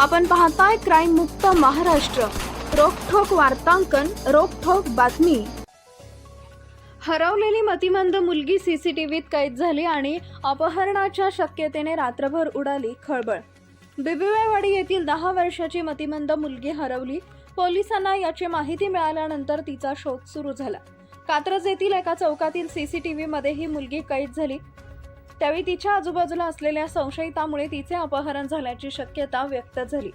आपण पाहताय क्राईम मुक्त महाराष्ट्र. रोखोक वार्तांकन रोखोक बातमी. हरवलेली मतिमंद मुलगी सीसीटीव्हीत कैद झाली आणि अपहरणाच्या शक्यतेने रात्रभर उडाली खळबळ. बिबिवेवाडी येथील दहा वर्षाची मतिमंद मुलगी हरवली. पोलिसांना याची माहिती मिळाल्यानंतर तिचा शोध सुरू झाला. कात्रज येथील एका चौकातील सीसीटीव्हीमध्ये ही मुलगी कैद झाली. त्यावेळी तिच्या आजूबाजूला असलेल्या संशयितामुळे तिचे अपहरण झाल्याची शक्यता व्यक्त झाली.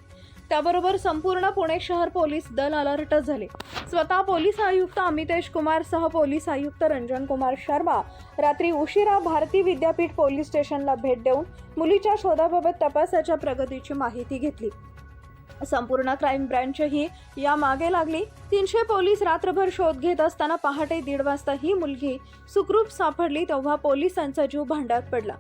त्याबरोबर संपूर्ण पुणे शहर पोलीस दल अलर्ट झाले. स्वतः पोलीस आयुक्त अमितेश कुमार सह पोलीस आयुक्त रंजन कुमार शर्मा रात्री उशिरा भारती विद्यापीठ पोलीस स्टेशनला भेट देऊन मुलीच्या शोधाबाबत तपासाच्या प्रगतीची माहिती घेतली. संपूर्ण क्राईम ब्रँचही या मागे लागली. तीनशे पोलीस रात्रभर शोध घेत असताना पहाटे दीड वाजता ही मुलगी सुखरूप सापडली तेव्हा पोलिसांचा जीव भांड्यात पडला.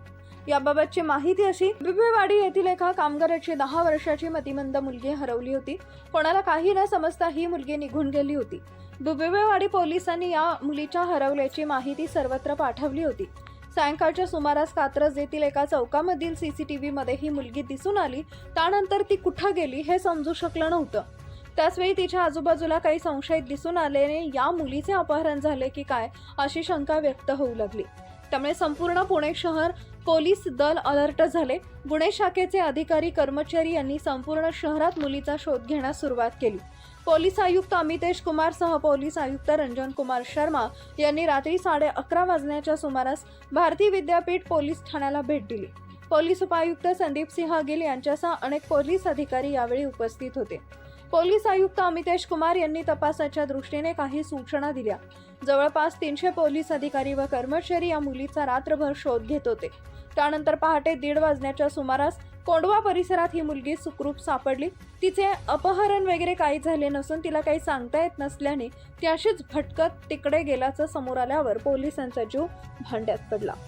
याबाबतची माहिती अशी बिबेवाडी येथील एका कामगाराची दहा वर्षाची मतिमंद मुलगी हरवली होती. कोणाला काही न समजता ही मुलगी निघून गेली होती. बिबेवाडी पोलिसांनी या मुलीच्या हरवल्याची माहिती सर्वत्र पाठवली होती. सायंकाळच्या सुमारास कात्रज येथील एका चौकामधील सीसीटीव्ही मध्ये ही मुलगी दिसून आली. त्यानंतर ती कुठं गेली हे समजू शकलं नव्हतं. त्याचवेळी तिच्या आजूबाजूला काही संशयित दिसून आल्याने या मुलीचे अपहरण झाले की काय अशी शंका व्यक्त होऊ लागली. त्यामुळे संपूर्ण पुणे शहर पोलीस दल अलर्ट झाले. गुन्हे शाखेचे अधिकारी कर्मचारी यांनी संपूर्ण शहरात मुलीचा शोध घेण्यास सुरुवात केली. पोलीस आयुक्त अमितेश कुमार सह पोलीस आयुक्त रंजन कुमार शर्मा यांनी रात्री साडे अकरा वाजण्याच्या सुमारास भारती विद्यापीठ पोलीस ठाण्याला भेट दिली. पोलीस उपायुक्त संदीप सिंह गिल यांच्यासह अनेक पोलीस अधिकारी यावेळी उपस्थित होते. पोलीस आयुक्त अमितेश कुमार यांनी तपासाच्या दृष्टीने काही सूचना दिल्या. जवळपास तीनशे पोलीस अधिकारी व कर्मचारी या मुलीचा रात्रभर शोध घेत होते. त्यानंतर पहाटे दीड वाजण्याच्या सुमारास कोंडवा परिसरात ही मुलगी सुखरूप सापडली. तिचे अपहरण वगैरे काही झाले नसून तिला काही सांगता येत नसल्याने ती अशीच भटकत तिकडे गेल्याचं समोर आल्यावर पोलिसांचा जीव भांड्यात पडला.